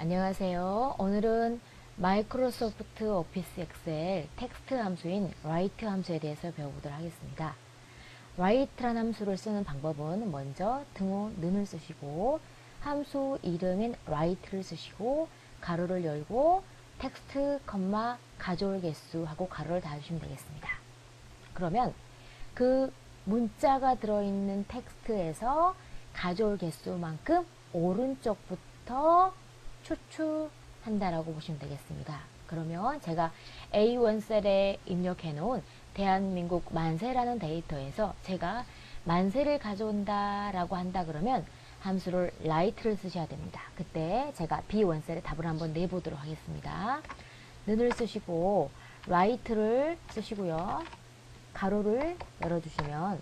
안녕하세요. 오늘은 마이크로소프트 오피스 엑셀 텍스트 함수인 write 함수에 대해서 배워보도록 하겠습니다. write라는 함수를 쓰는 방법은 먼저 등호 는을 쓰시고 함수 이름인 write를 쓰시고 가로를 열고 텍스트, 컴마, 가져올 개수 하고 가로를 닫으시면 되겠습니다. 그러면 그 문자가 들어있는 텍스트에서 가져올 개수만큼 오른쪽부터 추출한다라고 보시면 되겠습니다. 그러면 제가 A1셀에 입력해 놓은 대한민국 만세라는 데이터에서 제가 만세를 가져온다라고 한다 그러면 함수를 write를 쓰셔야 됩니다. 그때 제가 B1셀에 답을 한번 내보도록 하겠습니다. 는을 쓰시고 write를 쓰시고요. 가로를 열어주시면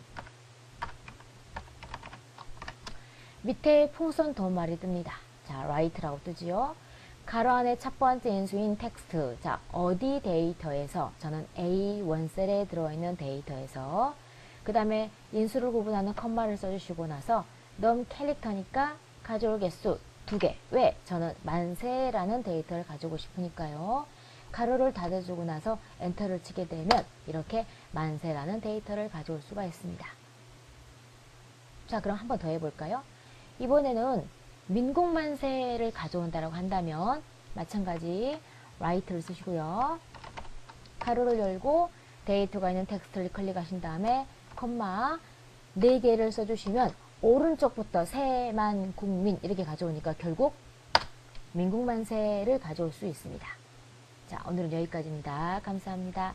밑에 풍선 더 말이 뜹니다. 자, write라고 뜨지요. 가로 안에 첫 번째 인수인 텍스트. 자, 어디 데이터에서 저는 A1셀에 들어있는 데이터에서 그 다음에 인수를 구분하는 컴마를 써주시고 나서 넘 캐릭터니까 가져올 개수 두 개. 왜? 저는 만세라는 데이터를 가지고 싶으니까요. 가로를 닫아주고 나서 엔터를 치게 되면 이렇게 만세라는 데이터를 가져올 수가 있습니다. 자, 그럼 한 번 더 해볼까요? 이번에는 민국만세를 가져온다라고 한다면 마찬가지 write를 쓰시고요. 가로를 열고 데이터가 있는 텍스트를 클릭하신 다음에 컴마 4개를 써주시면 오른쪽부터 세만 국민 이렇게 가져오니까 결국 민국만세를 가져올 수 있습니다. 자, 오늘은 여기까지입니다. 감사합니다.